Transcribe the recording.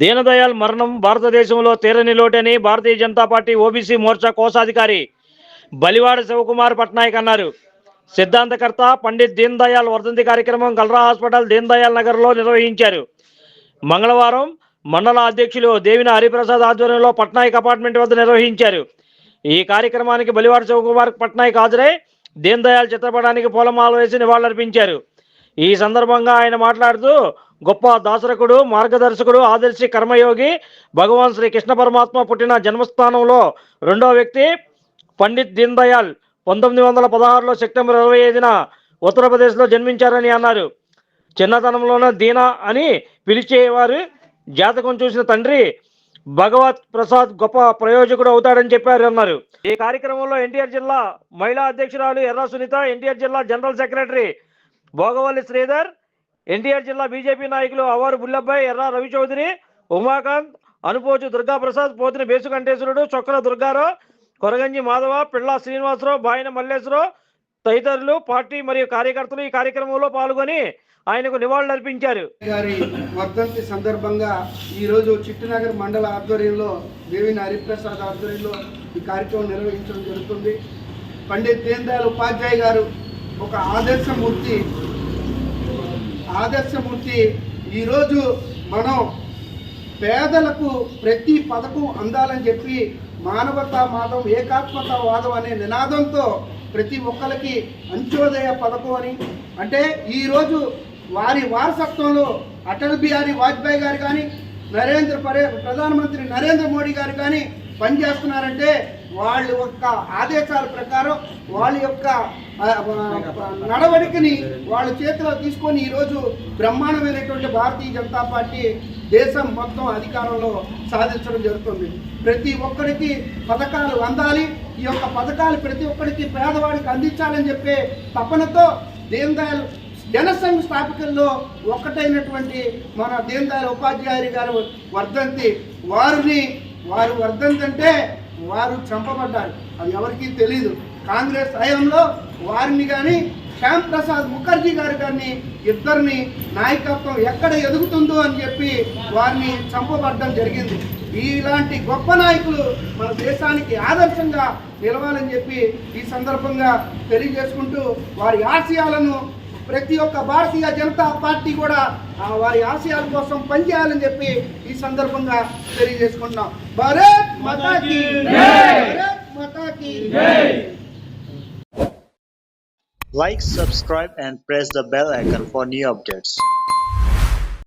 దీనదయాల్ మరణం భారతదేశంలో తీరని లోటని భారతీయ జనతా పార్టీ ఓబీసీ మోర్చా కోశాధికారి బలివాడ శివకుమార్ పట్నాయక్ అన్నారు. సిద్ధాంతకర్త పండిత్ దీన్ దయాల్ వర్ధంతి కార్యక్రమం కల్రా హాస్పిటల్ దీన్ దయాల్ నగర్లో నిర్వహించారు. మంగళవారం మండల అధ్యక్షులు దేవిన హరిప్రసాద్ ఆధ్వర్యంలో పట్నాయక్ అపార్ట్మెంట్ వద్ద నిర్వహించారు. ఈ కార్యక్రమానికి బలివాడ శివకుమార్ పట్నాయక్ హాజరై దీన్ దయాల్ చిత్రపటానికి పూలమాల వేసి నివాళులర్పించారు. ఈ సందర్భంగా ఆయన మాట్లాడుతూ గొప్ప దాసరకుడు మార్గదర్శకుడు ఆదర్శి కర్మయోగి భగవాన్ శ్రీ కృష్ణ పరమాత్మ పుట్టిన జన్మస్థానంలో రెండో వ్యక్తి పండిత్ దీన్ దయాల్ పంతొమ్మిది వందల పదహారులో సెప్టెంబర్ ఇరవై ఐదున ఉత్తరప్రదేశ్లో జన్మించారని అన్నారు. చిన్నతనంలోనే దీనా అని పిలిచేవారు జాతకం చూసిన తండ్రి భగవత్ ప్రసాద్ గొప్ప ప్రయోజకుడు అవుతాడని చెప్పారు అన్నారు. ఈ కార్యక్రమంలో ఎన్టీఆర్ జిల్లా మహిళా అధ్యక్షురాలు ఎర్ర సునీత ఎన్టీఆర్ జిల్లా జనరల్ సెక్రటరీ భోగవల్లి శ్రీధర్ ఎన్టీఆర్ జిల్లా బీజేపీ నాయకులు అవారు బుల్లబ్బాయి ఎర్ర రవిచౌదరి ఉమాకాంత్ అనుపోచు దుర్గాప్రసాద్ పోతిన బేసుకంఠేశ్వరుడు చొక్కల దుర్గారావు కొరగంజి మాధవ పిళ్ళ శ్రీనివాసరావు బాయిన మల్లేశ్వరరావు తదితరులు పార్టీ మరియు కార్యకర్తలు ఈ కార్యక్రమంలో పాల్గొని ఆయనకు నివాళులర్పించారు గారి వర్ధంతి సందర్భంగా ఈరోజు చిట్టునగర్ మండల ఆధ్వర్యంలో దేవిని హరిప్రసాద్ ఆధ్వర్యంలో ఈ కార్యక్రమం నిర్వహించడం జరుగుతుంది. పండిత్ దీన్ దయాళ్ ఉపాధ్యాయ గారు ఒక ఆదర్శమూర్తి ఆదర్శమూర్తి ఈరోజు మనం పేదలకు ప్రతి పథకం అందాలని చెప్పి మానవతా మాధవం ఏకాత్మతావాదం అనే నినాదంతో ప్రతి ఒక్కరికి అంత్యోదయ పథకం అని. అంటే ఈరోజు వారి వారసత్వంలో అటల్ బిహారీ వాజ్పేయి గారు కానీ నరేంద్ర పరే ప్రధానమంత్రి నరేంద్ర మోడీ గారు కానీ పనిచేస్తున్నారంటే వాళ్ళ యొక్క ఆదేశాల ప్రకారం వాళ్ళ యొక్క నడవడికని వాళ్ళ చేతిలో తీసుకొని ఈరోజు బ్రహ్మాండమైనటువంటి భారతీయ జనతా పార్టీ దేశం మొత్తం అధికారంలో సాధించడం జరుగుతుంది. ప్రతి ఒక్కరికి పథకాలు అందాలి. ఈ యొక్క పథకాలు ప్రతి ఒక్కరికి పేదవాడికి అందించాలని చెప్పే తపనతో దీన్ దయాళ్ జనసంఘ స్థాపికల్లో ఒక్కటైనటువంటి మన దీన్ దయాళ్ ఉపాధ్యాయులు గారు వర్ధంతి. వారిని వారు వర్ధంతి అంటే వారు చంపబడ్డారు. అది ఎవరికీ తెలియదు కాంగ్రెస్ హయాంలో వారిని కానీ శ్యామ్ ప్రసాద్ ముఖర్జీ గారు కానీ ఇద్దరిని నాయకత్వం ఎక్కడ ఎదుగుతుందో అని చెప్పి వారిని చంపబడ్డం జరిగింది. ఇలాంటి గొప్ప నాయకులు మన దేశానికి ఆదర్శంగా నిలవాలని చెప్పి ఈ సందర్భంగా తెలియజేసుకుంటూ వారి ఆశయాలను ప్రతి ఒక్క భారతీయ జనతా పార్టీ కూడా ఆ వారి ఆశయాల కోసం పనిచేయాలని చెప్పి ఈ సందర్భంగా తెలియజేసుకుంటున్నాం. భారత్ మాతాకి భారత్ మాతాకి Like, subscribe, and press the bell icon for new updates.